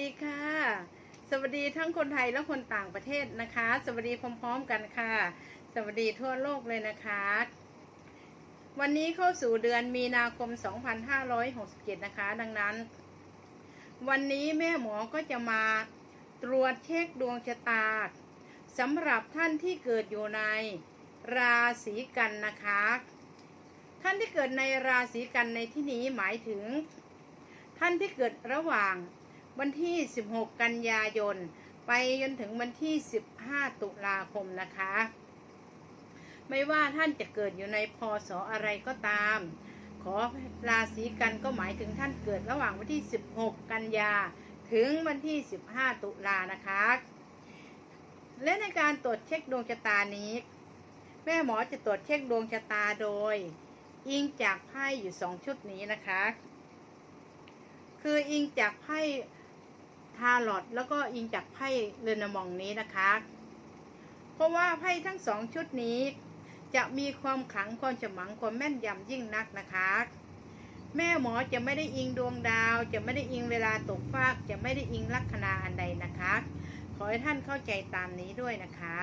ดีค่ะ สวัสดีทั้งคนไทยและคนต่างประเทศนะคะ สวัสดีพร้อม ๆ กันค่ะ สวัสดีทั่วโลกเลยนะคะ วันนี้เข้าสู่เดือนมีนาคม 2567 นะคะ ดังนั้น วันนี้แม่หมอก็จะมาตรวจเช็คดวงชะตาสำหรับท่านที่เกิดอยู่ในราศีกันนะคะ ท่านที่เกิดในราศีกันในที่นี้หมายถึง ท่านที่เกิดระหว่าง วันที่ 16 กันยายน ไปจนถึงวันที่ 15 ตุลาคมนะคะ ไม่ว่าท่านจะเกิดอยู่ในพศอะไรก็ตาม ขอราศีกันก็หมายถึงท่านเกิดระหว่างวันที่ 16 กันยา ถึงวันที่ 15 ตุลานะคะ และในการตรวจเช็คดวงชะตานี้ แม่หมอจะตรวจเช็คดวงชะตาโดย อิงจากไพ่อยู่สองชุดนี้นะคะ คืออิงจากไพ่ ทาลอตแล้วก็อิงจากไพ่เรนมองนี้นะคะ เพราะว่าไพ่ทั้งสองชุดนี้ จะมีความขลังความฉมังความแม่นยำยิ่งนักนะคะ แม่หมอจะไม่ได้อิงดวงดาว จะไม่ได้อิงเวลาตกฟาก จะไม่ได้อิงลัคนาอันใดนะคะ ขอให้ท่านเข้าใจตามนี้ด้วยนะคะ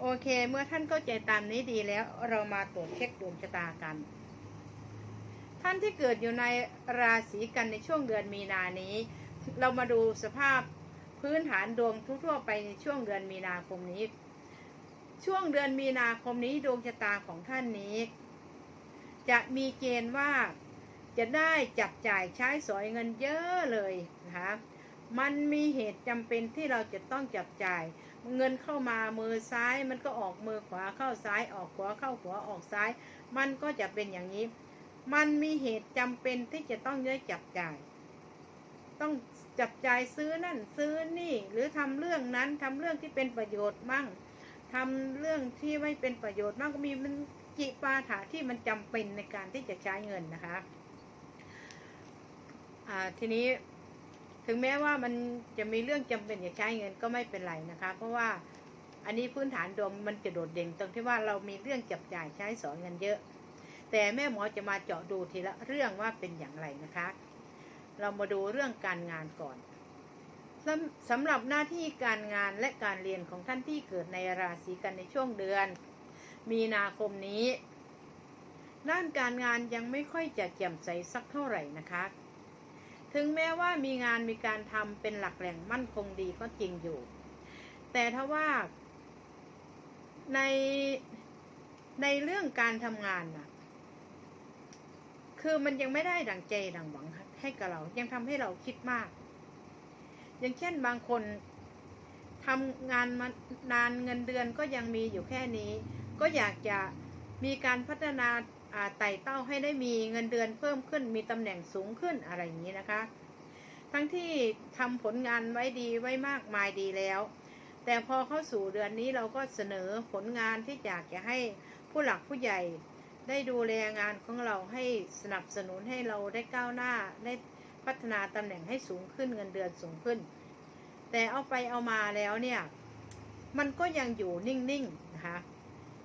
โอเค เมื่อท่านเข้าใจตามนี้ดีแล้ว เรามาตรวจเช็คดวงชะตากัน ท่านที่เกิดอยู่ในราศีกันในช่วงเดือนมีนานี้ เรามาดูสภาพพื้นฐานดวงทั่วๆไปในช่วงเดือนมีนาคมนี้ ช่วงเดือนมีนาคมนี้ดวงชะตาของท่านนี้ จะมีเกณฑ์ว่าจะได้จับจ่ายใช้สอยเงินเยอะเลยนะคะมันมีเหตุจำเป็นที่เราจะต้องจับจ่าย เงินเข้ามามือซ้ายมันก็ออกมือขวาเข้าซ้ายออกขวาเข้าขวาออกซ้าย มันก็จะเป็นอย่างนี้ มันมีเหตุจำเป็นที่จะต้องได้จับจ่าย ต้องจับจ่ายซื้อนั่นซื้อนี่หรือทำเรื่องนั้นทำเรื่องที่เป็นประโยชน์มั่งทำเรื่องที่ไม่เป็นประโยชน์มั่งก็มีมันจิปาถาที่มันจำเป็นในการที่จะใช้เงินนะคะอ่าทีนี้ถึงแม้ว่ามันจะมีเรื่องจำเป็นจะใช้เงินก็ไม่เป็นไรนะคะ เพราะว่าอันนี้พื้นฐานดวงมันจะโดดเด่นตรงที่ว่าเรามีเรื่องจับจ่ายใช้สอยเงินเยอะ แต่แม่หมอจะมาเจาะดูทีละเรื่องว่าเป็นอย่างไรนะคะ เรามาดูเรื่องการงานก่อนสำหรับหน้าที่การงานและการเรียนของท่านที่เกิดในราศีกันในช่วงเดือน มีนาคมนี้ ด้านการงานยังไม่ค่อยจะแจ่มใสสักเท่าไหร่นะคะ ถึงแม้ว่ามีงานมีการทำเป็นหลักแหล่งมั่นคงดีก็จริงอยู่ แต่ถ้าว่าในในเรื่องการทำงานน่ะ คือมันยังไม่ได้ดังใจดังหวังให้กับเรา ยังทำให้เราคิดมาก อย่างเช่นบางคนทำงานมานานเงินเดือนก็ยังมีอยู่แค่นี้ ก็อยากจะมีการพัฒนาไต่เต้าให้ได้มีเงินเดือนเพิ่มขึ้น มีตำแหน่งสูงขึ้นอะไรอย่างนี้นะคะ ทั้งที่ทำผลงานไว้ดีไว้มากมายดีแล้ว แต่พอเข้าสู่เดือนนี้เราก็เสนอผลงานที่อยากจะให้ผู้หลักผู้ใหญ่ ได้ดูแลงานของเราให้สนับสนุนให้เราได้ก้าวหน้าได้พัฒนาตำแหน่งให้สูงขึ้นเงินเดือนสูงขึ้น แต่เอาไปเอามาแล้วเนี่ยมันก็ยังอยู่นิ่งๆนะคะ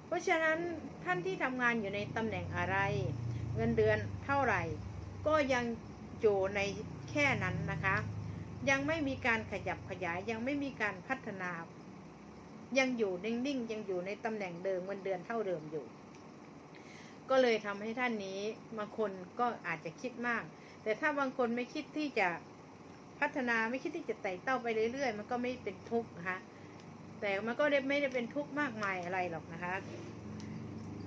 เพราะฉะนั้นท่านที่ทำงานอยู่ในตำแหน่งอะไร เงินเดือนเท่าไหร่ ก็ยังอยู่ในแค่นั้นนะคะ ยังไม่มีการขยับขยายยังไม่มีการพัฒนา ยังอยู่นิ่งๆ ยังอยู่ในตำแหน่งเดิมเงินเดือนเท่าเดิมอยู่ ก็เลยทำให้ท่านนี้บางคนก็อาจจะคิดมาก แต่ถ้าบางคนไม่คิดที่จะพัฒนาไม่คิดที่จะไต่เต้าไปเรื่อยๆ มันก็ไม่เป็นทุกข์นะคะแต่มันก็ไม่ได้เป็นทุกข์มากมายอะไรหรอกนะคะ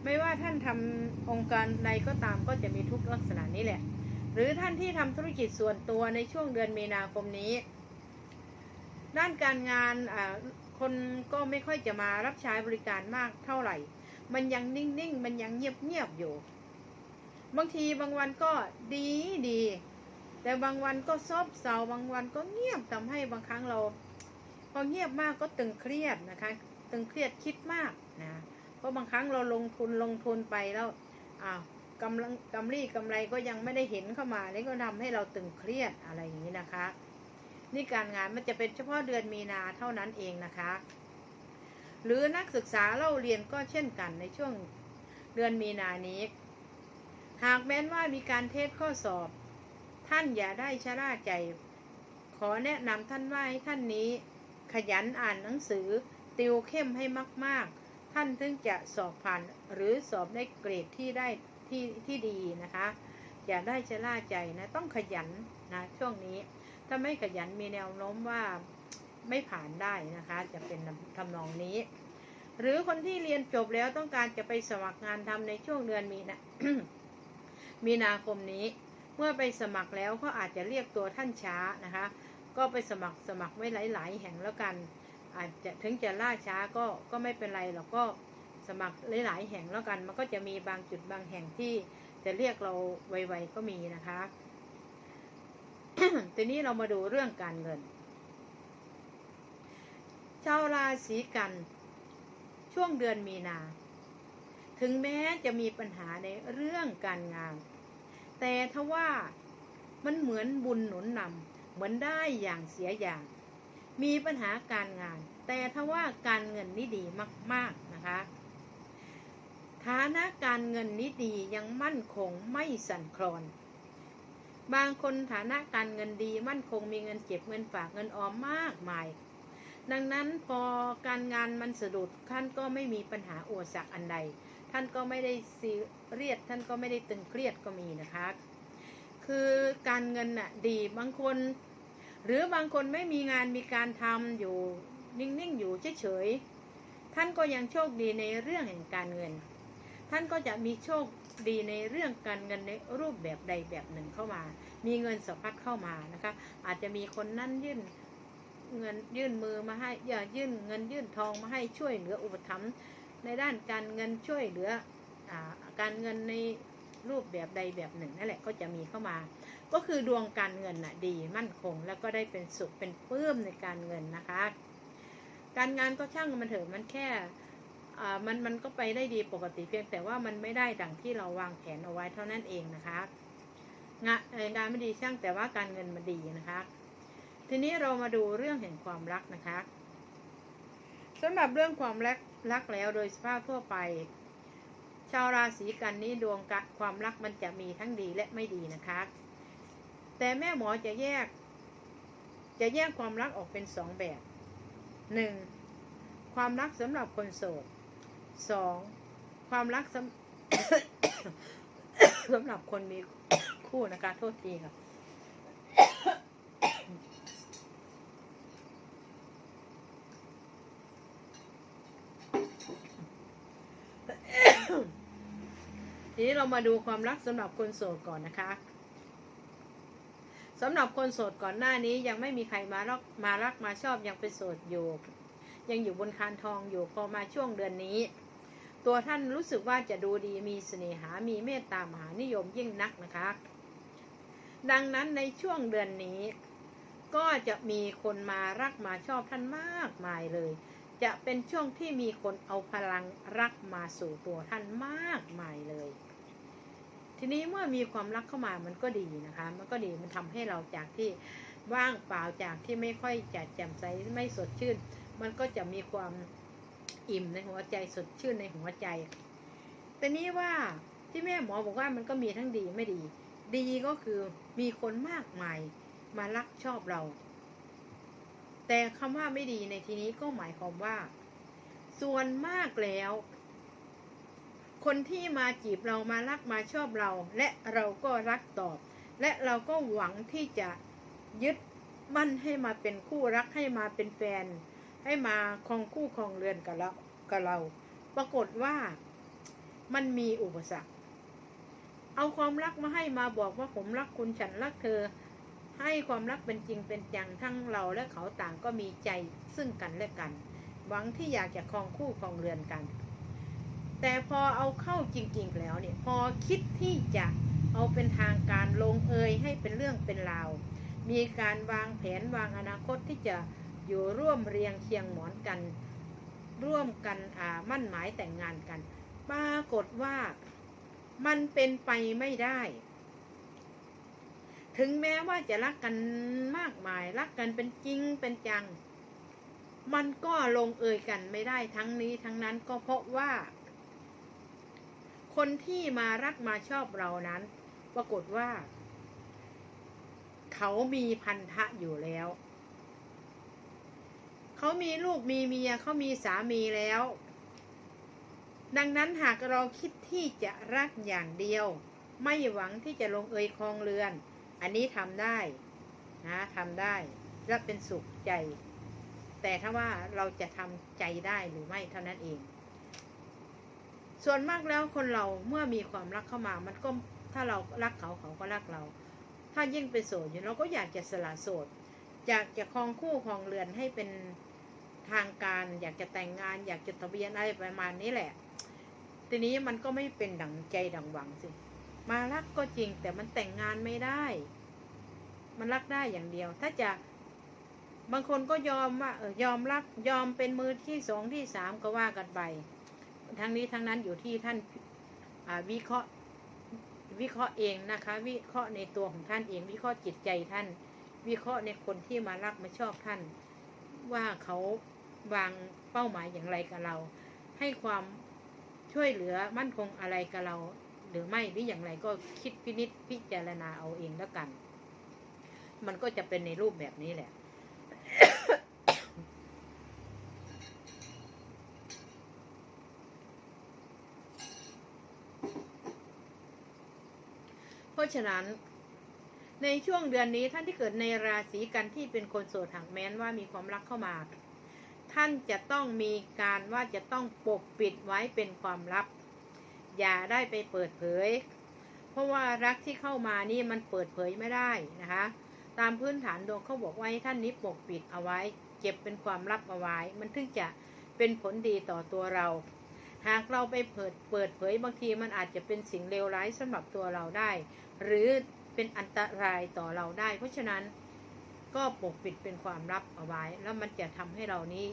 ไม่ว่าท่านทำองค์การใดก็ตามก็จะมีทุกข์ลักษณะนี้แหละ หรือท่านที่ทำธุรกิจส่วนตัวในช่วงเดือนมีนาคมนี้ ด้านการงานคนก็ไม่ค่อยจะมารับใช้บริการมากเท่าไหร่ มันยังนิ่งๆ มันยังเงียบๆอยู่ บางทีบางวันก็ดีดี แต่บางวันก็ซบเซาบางวันก็เงียบทำให้บางครั้งเรา พอเงียบมากก็ตึงเครียดนะคะ ตึงเครียดคิดมากนะเพราะบางครั้งเราลงทุนลงทุนไปแล้วอ้าวกำลังกำไรกำไรก็ยังไม่ได้เห็นเข้ามานี่ก็ทำให้เราตึงเครียดอะไรอย่างนี้นะคะ นี่การงานมันจะเป็นเฉพาะเดือนมีนาเท่านั้นเองนะคะ หรือนักศึกษาเล่าเรียนก็เช่นกันในช่วงเดือนมีนานี้ หากแม้นว่ามีการเทสข้อสอบ ท่านอย่าได้ชะล่าใจ ขอแนะนำท่านว่าให้ท่านนี้ ขยันอ่านหนังสือ ติวเข้มให้มาก ๆ ท่านถึงจะสอบผ่านหรือสอบได้เกรดที่ได้ที่ที่ดีนะคะ อย่าได้ชะล่าใจนะต้องขยันนะช่วงนี้ถ้าไม่ขยันมีแนวโน้มว่า ไม่ผ่านได้นะคะ จะเป็นทำนองนี้ หรือคนที่เรียนจบแล้วต้องการจะไปสมัครงานทำในช่วงเดือนมีนามีนาคมนี้ เมื่อไปสมัครแล้วก็อาจจะเรียกตัวท่านช้านะคะ ก็ไปสมัครสมัครไว้หลาย ๆ แห่งแล้วกัน อาจจะถึงจะล่าช้าก็ก็ไม่เป็นไรเราก็สมัครหลาย ๆ แห่งแล้วกัน มันก็จะมีบางจุดบางแห่งที่จะเรียกเราไวๆก็มีนะคะ ทีนี้เรามาดูเรื่องการเงิน ชาวราศีกัน ช่วงเดือนมีนา ถึงแม้จะมีปัญหาในเรื่องการงาน แต่ทว่ามันเหมือนบุญหนุนนำเหมือนได้อย่างเสียอย่าง มีปัญหาการงาน แต่ทว่าการเงินนี่ดีมาก ๆนะคะ ฐานะการเงินนี้ดียังมั่นคงไม่สั่นคลอนบางคนฐานะการเงินดีมั่นคงมีเงินเก็บเงินฝากเงินออมมากมาย ดังนั้นพอการงานมันสะดุดท่านก็ไม่มีปัญหาอุปสรรคอันใด ท่านก็ไม่ได้ซีเรียสท่านก็ไม่ได้ตึงเครียดก็มีนะคะ คือการเงินน่ะดีบางคน หรือบางคนไม่มีงานมีการทำอยู่นิ่งๆอยู่เฉยๆท่านก็ยังโชคดีในเรื่องแห่งการเงิน ท่านก็จะมีโชคดีในเรื่องการเงินในรูปแบบใดแบบหนึ่งเข้ามา มีเงินสะพัดเข้ามานะคะ อาจจะมีคนนั่นยื่น เงินยื่นมือมาให้อย่ายื่นเงินยื่นทองมาให้ช่วยเหลืออุปถัมภ์ในด้านการเงินช่วยเหลืออการเงินในรูปแบบใดแบบหนึ่งนั่นแหละก็จะมีเข้ามา ก็คือดวงการเงินน่ะดีมั่นคง แล้วก็ได้เป็นสุขเป็นปลื้มในการเงินนะคะ การงานก็ช่างมันเถอะมันแค่มันมันก็ไปได้ดีปกติเพียงแต่ว่ามันไม่ได้ดังที่เราวางแผนเอาไว้เท่านั้นเองนะคะงานงานไม่ดีช่างแต่ว่าการเงินมันดีนะคะ ทีนี้เรามาดูเรื่องแห่งความรักนะคะสำหรับเรื่องความรักรักแล้วโดยสภาพทั่วไป ชาวราศีกันนี้ดวงกะความรักมันจะมีทั้งดีและไม่ดีนะคะ แต่แม่หมอจะแยก จะแยกความรักออกเป็นสองแบบหนึ่งความรักสำหรับคนโสดสองความรักสำสำหรับคนมีคู่นะคะ โทษทีค่ะ ทีนี้เรามาดูความรักสำหรับคนโสดก่อนนะคะสำหรับคนโสดก่อนหน้านี้ยังไม่มีใครมารักมารักมาชอบยังเป็นโสดอยู่ ยังอยู่บนคานทองอยู่พอมาช่วงเดือนนี้ ตัวท่านรู้สึกว่าจะดูดีมีเสน่หามีเมตตามหานิยมยิ่งนักนะคะ ดังนั้นในช่วงเดือนนี้ ก็จะมีคนมารักมาชอบท่านมากมายเลย จะเป็นช่วงที่มีคนเอาพลังรักมาสู่ตัวท่านมากมายเลย ทีนี้เมื่อมีความรักเข้ามามันก็ดีนะคะ มันก็ดีมันทำให้เราจากที่ว่างเปล่าจากที่ไม่ค่อยจะแจ่มใสไม่สดชื่น มันก็จะมีความอิ่มในหัวใจสดชื่นในหัวใจ แต่นี้ว่าที่แม่หมอบอกว่ามันก็มีทั้งดีไม่ดี ดีก็คือมีคนมากมายมารักชอบเรา แต่คำว่าไม่ดีในที่นี้ก็หมายความว่า ส่วนมากแล้ว คนที่มาจีบเรามารักมาชอบเรา และเราก็รักตอบ และเราก็หวังที่จะยึดมั่นให้มาเป็นคู่รักให้มาเป็นแฟน ให้มาคองคู่คองเรือนกับเรากับเรา ปรากฏว่ามันมีอุปสรรค เอาความรักมาให้มาบอกว่าผมรักคุณฉันรักเธอ ให้ความรักเป็นจริงเป็นจังทั้งเราและเขาต่างก็มีใจซึ่งกันและกัน หวังที่อยากจะคองคู่คองเรือนกัน แต่พอเอาเข้าจริงๆแล้วเนี่ยพอคิดที่จะเอาเป็นทางการลงเอยให้เป็นเรื่องเป็นราว มีการวางแผนวางอนาคตที่จะอยู่ร่วมเรียงเคียงหมอนกัน ร่วมกันอ่ามั่นหมายแต่งงานกัน ปรากฏว่ามันเป็นไปไม่ได้ ถึงแม้ว่าจะรักกันมากมาย รักกันเป็นจริงเป็นจัง มันก็ลงเอยกันไม่ได้ทั้งนี้ทั้งนั้นก็เพราะว่า คนที่มารักมาชอบเรานั้น ปรากฏว่า เขามีพันธะอยู่แล้ว เขามีลูกมีเมียเขามีสามีแล้ว ดังนั้นหากเราคิดที่จะรักอย่างเดียว ไม่หวังที่จะลงเอยคลองเรือน อันนี้ทำได้นะทำได้และเป็นสุขใจ แต่ถ้าว่าเราจะทำใจได้หรือไม่เท่านั้นเอง ส่วนมากแล้วคนเราเมื่อมีความรักเข้ามา มันก็ถ้าเรารักเขาเขาก็รักเรา ถ้ายิ่งเป็นโสดอยู่เราก็อยากจะสละโสดอยากจะครองคู่ครองเรือนให้เป็นทางการ อยากจะแต่งงาน อยากจดทะเบียนอะไรประมาณนี้แหละ ทีนี้มันก็ไม่เป็นดังใจดังหวังสิ มารักก็จริงแต่มันแต่งงานไม่ได้ มันรักได้อย่างเดียว ถ้าจะบางคนก็ยอมว่าเออยอมรักยอมเป็นมือที่สองที่สามก็ว่ากันไป ทั้งนี้ทั้งนั้นอยู่ที่ท่านาวิเคราะห์วิเคราะห์เองนะคะ วิเคราะห์ในตัวของท่านเอง วิเคราะห์จิตใจท่าน วิเคราะห์ในคนที่มารักมาชอบท่าน ว่าเขาวางเป้าหมายอย่างไรกับเรา ให้ความช่วยเหลือมั่นคงอะไรกับเรา หรือไม่หรืออย่างไรก็คิดพินิจพิจารณาเอาเองแล้วกัน มันก็จะเป็นในรูปแบบนี้แหละ ราะฉะนั้น ในช่วงเดือนนี้ท่านที่เกิดในราศีกันที่เป็นคนโสดหากแม้นว่ามีความรักเข้ามา ท่านจะต้องมีการว่าจะต้องปกปิดไว้เป็นความลับ อย่าได้ไปเปิดเผย เพราะว่ารักที่เข้ามานี่มันเปิดเผยไม่ได้นะคะ ตามพื้นฐานดวงเขาบอกว่าให้ท่านนี้ปกปิดเอาไว้ เก็บเป็นความลับเอาไว้ มันถึงจะเป็นผลดีต่อตัวเรา หากเราไปเปิดเปิดเผยบางทีมันอาจจะเป็นสิ่งเลวร้ายสำหรับตัวเราได้ หรือเป็นอันตรายต่อเราได้ เพราะฉะนั้นก็ปกปิดเป็นความลับเอาไว้ แล้วมันจะทำให้เรานี้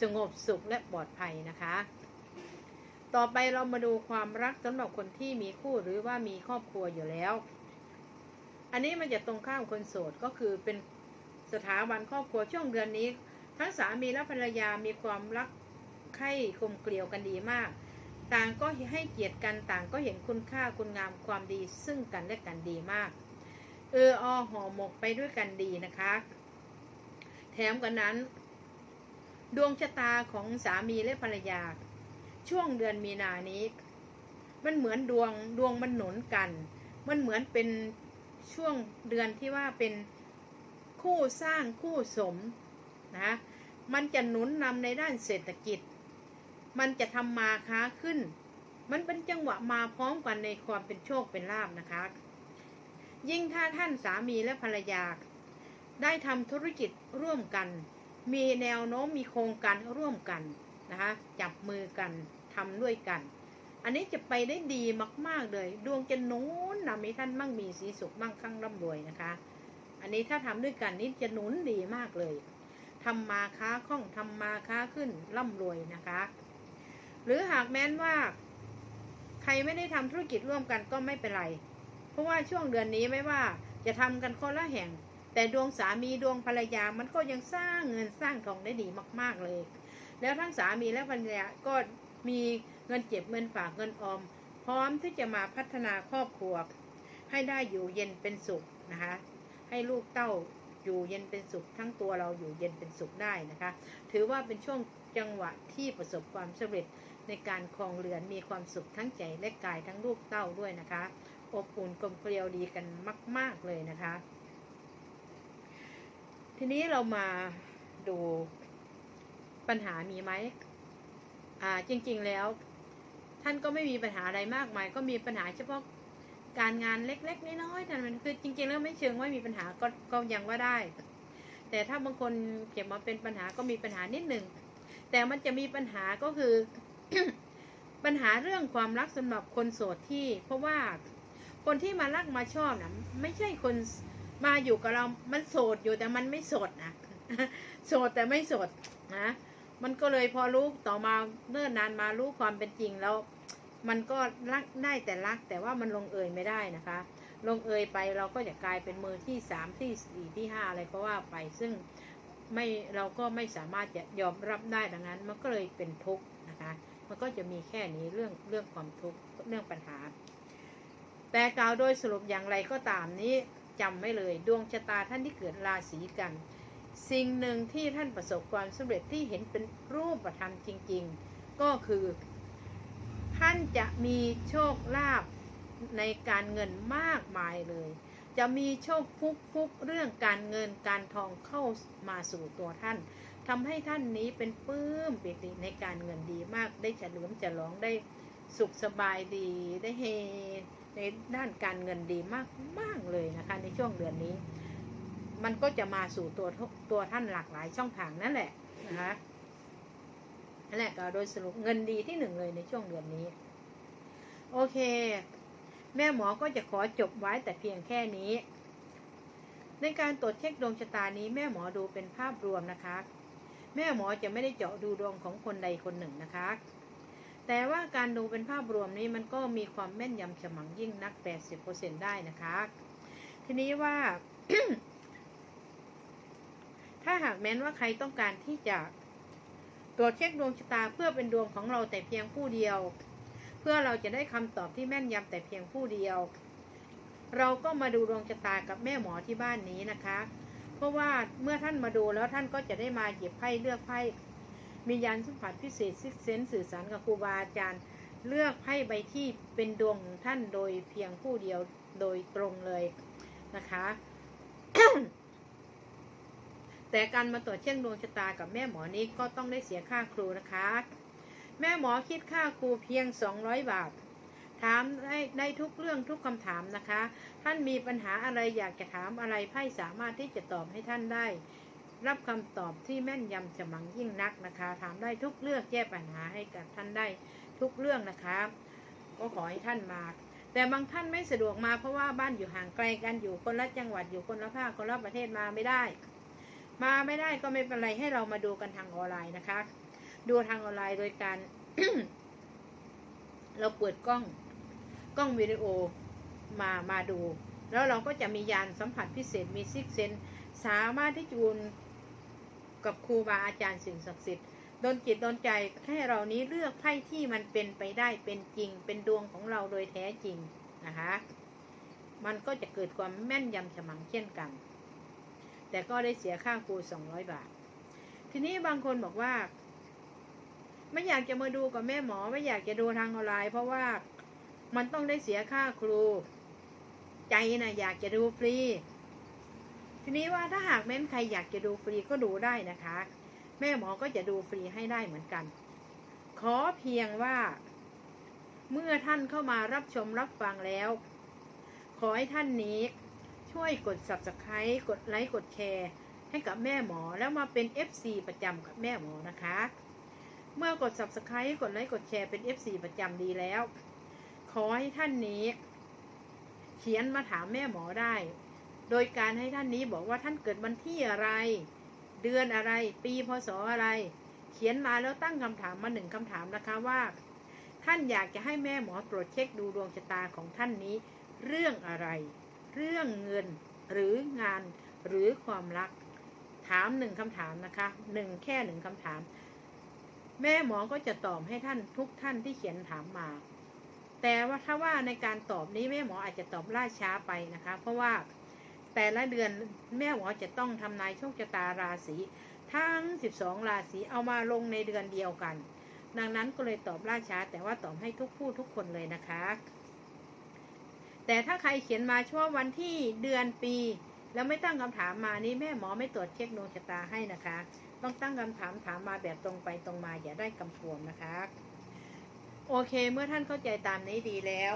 สงบสุขและปลอดภัยนะคะ ต่อไปเรามาดูความรักสำหรับคนที่มีคู่หรือว่ามีครอบครัวอยู่แล้ว อันนี้มันจะตรงข้ามคนโสดก็คือเป็นสถาบันครอบครัวช่วงเดือนนี้ ทั้งสามีและภรรยามีความรัก ใคร่กลมเกลียวกันดีมาก ต่างก็ให้เกียรติกันต่างก็เห็นคุณค่าคุณงามความดีซึ่งกันและกันดีมาก เอออห่อหมกไปด้วยกันดีนะคะ แถมกันนั้น ดวงชะตาของสามีและภรรยา ช่วงเดือนมีนานี้ มันเหมือนดวงดวงมันหนุนกัน มันเหมือนเป็นช่วงเดือนที่ว่าเป็นคู่สร้างคู่สมนะมันจะหนุนนำในด้านเศรษฐกิจ มันจะทำมาค้าขึ้น มันเป็นจังหวะมาพร้อมกันในความเป็นโชคเป็นลาบนะคะ ยิ่งถ้าท่านสามีและภรรยา ได้ทำธุรกิจร่วมกัน มีแนวโน้มมีโครงการร่วมกันนะคะจับมือกันทำด้วยกัน อันนี้จะไปได้ดีมาก ๆเลย ดวงจะหนุนนำให้ท่านมั่งมีสีสุขมั่งคั่งร่ำรวยนะคะ อันนี้ถ้าทำด้วยกันนี่จะหนุนดีมากเลยทำมาค้าคล่องทำมาค้าขึ้นร่ำรวยนะคะ หรือหากแม้นว่าใครไม่ได้ทำธุรกิจร่วมกันก็ไม่เป็นไร เพราะว่าช่วงเดือนนี้ไม่ว่าจะทำกันคนละแห่ง แต่ดวงสามีดวงภรรยามันก็ยังสร้างเงินสร้างทองได้ดีมากๆเลย แล้วทั้งสามีและภรรยาก็มีเงินเก็บเงินฝากเงินออม พร้อมที่จะมาพัฒนาครอบครัว ให้ได้อยู่เย็นเป็นสุขนะคะ ให้ลูกเต้าอยู่เย็นเป็นสุข ทั้งตัวเราอยู่เย็นเป็นสุขได้นะคะ ถือว่าเป็นช่วง จังหวะที่ประสบความสำเร็จในการครองเรือนมีความสุขทั้งใจและกายทั้งลูกเต้าด้วยนะคะ อบอุ่นกลมเกลียวดีกันมาก ๆเลยนะคะ ทีนี้เรามาดูปัญหามีไหมอ่าจริงๆแล้ว ท่านก็ไม่มีปัญหาอะไรมากมาย ก็มีปัญหาเฉพาะการงานเล็กๆน้อยๆแต่มันคือจริงๆแล้วไม่เชิงว่ามีปัญหาก็ก็ยังว่าได้ แต่ถ้าบางคนเก็บมาเป็นปัญหาก็มีปัญหานิดหนึ่ง แต่มันจะมีปัญหาก็คือ ปัญหาเรื่องความรักสำหรับคนโสดที่ เพราะว่าคนที่มารักมาชอบนะไม่ใช่คนมาอยู่กับเรา มันโสดอยู่แต่มันไม่โสดนะโสดแต่ไม่โสดนะมันก็เลยพอรู้ต่อมาเนิ่นนานมารู้ความเป็นจริงแล้ว มันก็รักได้แต่รัก แต่ว่ามันลงเอยไม่ได้นะคะ ลงเอยไปเราก็จะกลายเป็นมือที่สามที่สี่ที่ห้าอะไรก็ว่าไปซึ่ง ไม่เราก็ไม่สามารถจะยอมรับได้ดังนั้น มันก็เลยเป็นทุกข์นะคะ มันก็จะมีแค่นี้เรื่องเรื่องความทุกข์เรื่องปัญหา แต่กล่าวโดยสรุปอย่างไรก็ตามนี้จำไว้เลยดวงชะตาท่านที่เกิดราศีกัน สิ่งหนึ่งที่ท่านประสบความสำเร็จที่เห็นเป็นรูปธรรมจริง ๆ ก็คือ ท่านจะมีโชคลาภในการเงินมากมายเลย จะมีโชคฟุกฟุกเรื่องการเงินการทองเข้ามาสู่ตัวท่านทำให้ท่านนี้เป็นปลื้มปิติในการเงินดีมาก ได้เฉลิมฉลองได้สุขสบายดีได้เฮในด้านการเงินดีมากมากเลยนะคะ ในช่วงเดือนนี้ มันก็จะมาสู่ตัวตัวท่านหลากหลายช่องทางนั่นแหละนะคะนั่นแหละก็โดยสรุปเงินดีที่หนึ่งเลยในช่วงเดือนนี้ โอเค แม่หมอก็จะขอจบไว้แต่เพียงแค่นี้ ในการตรวจเช็คดวงชะตานี้แม่หมอดูเป็นภาพรวมนะคะ แม่หมอจะไม่ได้เจาะดูดวงของคนใดคนหนึ่งนะคะ แต่ว่าการดูเป็นภาพรวมนี้มันก็มีความแม่นยำฉมังยิ่งนัก 80%ได้นะคะ ทีนี้ว่า ถ้าหากแม้นว่าใครต้องการที่จะตรวจเช็คดวงชะตาเพื่อเป็นดวงของเราแต่เพียงผู้เดียว เพื่อเราจะได้คำตอบที่แม่นยำแต่เพียงผู้เดียว เราก็มาดูดวงชะตากับแม่หมอที่บ้านนี้นะคะ เพราะว่าเมื่อท่านมาดูแล้วท่านก็จะได้มาหยิบไพ่เลือกไพ่มียานสัมผัสพิเศษซิกเซนสื่อสารกับครูบาอาจารย์ เลือกไพ่ใบที่เป็นดวงของท่านโดยเพียงผู้เดียวโดยตรงเลยนะคะ แต่การมาตรวจเช็คดวงชะตากับแม่หมอนี้ก็ต้องได้เสียค่าครูนะคะ แม่หมอคิดค่าครูเพียง 200 บาท ถามได้ได้ทุกเรื่องทุกคำถามนะคะ ท่านมีปัญหาอะไรอยากจะถามอะไรไพ่สามารถที่จะตอบให้ท่านได้ รับคำตอบที่แม่นยำฉมังยิ่งนักนะคะ ถามได้ทุกเรื่องแก้ปัญหาให้กับท่านได้ทุกเรื่องนะคะ ก็ขอให้ท่านมาแต่บางท่านไม่สะดวกมาเพราะว่าบ้านอยู่ห่างไกลกันอยู่คนละจังหวัดอยู่คนละภาคคนละประเทศมาไม่ได้ มาไม่ได้ก็ไม่เป็นไรให้เรามาดูกันทางออนไลน์นะคะ ดูทางออนไลน์โดยการ เราเปิดกล้อง กล้องวิดีโอมามาดู แล้วเราก็จะมียานสัมผัสพิเศษมีซิกเซนสามารถที่จะจูนกับครูบาอาจารย์สิ่งศักดิ์สิทธิ์ดนจิตดนใจให้เรานี้เลือกไพ่ที่มันเป็นไปได้เป็นจริง เป็นดวงของเราโดยแท้จริงนะคะ มันก็จะเกิดความแม่นยำฉมังเช่นกัน แต่ก็ได้เสียค่าครูสองร้อยบาท ทีนี้บางคนบอกว่า ไม่อยากจะมาดูกับแม่หมอ ไม่อยากจะดูทางออนไลน์เพราะว่ามันต้องได้เสียค่าครู ใจนะอยากจะดูฟรี ทีนี้ว่าถ้าหากแม้นใครอยากจะดูฟรีก็ดูได้นะคะ แม่หมอก็จะดูฟรีให้ได้เหมือนกัน ขอเพียงว่า เมื่อท่านเข้ามารับชมรับฟังแล้ว ขอให้ท่านนี้ช่วยกด subscribe กดไลค์กดแชร์ให้กับแม่หมอแล้วมาเป็น FC ประจำกับแม่หมอนะคะ เมื่อกด subscribe กดไลค์กดแชร์เป็น FC ประจำดีแล้ว ขอให้ท่านนี้ เขียนมาถามแม่หมอได้ โดยการให้ท่านนี้บอกว่าท่านเกิดวันที่อะไร เดือนอะไร ปีพศอะไร เขียนมาแล้วตั้งคำถามมาหนึ่งคำถามนะคะว่า ท่านอยากจะให้แม่หมอตรวจเช็คดูดวงชะตาของท่านนี้ เรื่องอะไร เรื่องเงินหรืองานหรือความรัก ถามหนึ่งคำถามนะคะหนึ่งแค่หนึ่งคำถาม แม่หมอก็จะตอบให้ท่านทุกท่านที่เขียนถามมา แต่ว่าถ้าว่าในการตอบนี้แม่หมออาจจะตอบล่าช้าไปนะคะ เพราะว่าแต่ละเดือนแม่หมอจะต้องทำนายโชคชะตาราศีทั้ง 12 ราศีเอามาลงในเดือนเดียวกัน ดังนั้นก็เลยตอบล่าช้า แต่ว่าตอบให้ทุกผู้ทุกคนเลยนะคะ แต่ถ้าใครเขียนมาช่วงวันที่เดือนปี แล้วไม่ตั้งคำถามมานี้แม่หมอไม่ตรวจเช็คดวงชะตาให้นะคะ ต้องตั้งคำถามถามมาแบบตรงไปตรงมาอย่าได้กำพวมนะคะ โอเคเมื่อท่านเข้าใจตามนี้ดีแล้ว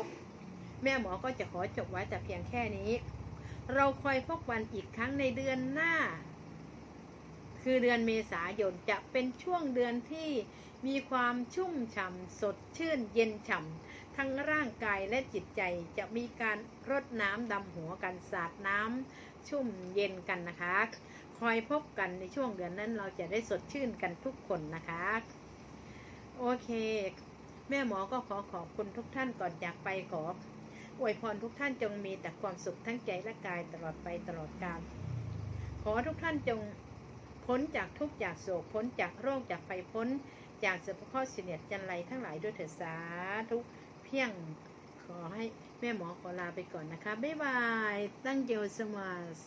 แม่หมอก็จะขอจบไว้แต่เพียงแค่นี้ เราคอยพบวันอีกครั้งในเดือนหน้า คือเดือนเมษายนจะเป็นช่วงเดือนที่มีความชุ่มฉ่ำสดชื่นเย็นฉ่ำทั้งร่างกายและจิตใจจะมีการรดน้ำดำหัวกันสาดน้ำ ชุ่มเย็นกันนะคะ คอยพบกันในช่วงเดือนนั้นเราจะได้สดชื่นกันทุกคนนะคะ โอเค แม่หมอก็ขอขอบคุณทุกท่านก่อนจากไปขออวยพรทุกท่านจงมีแต่ความสุขทั้งใจและกายตลอดไปตลอดกาลขอทุกท่านจงพ้นจากทุกจากโศกพ้นจากโรคจากไปพ้น จากสัพพข้อเสียดจันไรทั้งหลายด้วยเถิดสาธุเพียง ขอให้แม่หมอขอลาไปก่อนนะคะ บ๊ายบาย ตั้งเกียลสมาส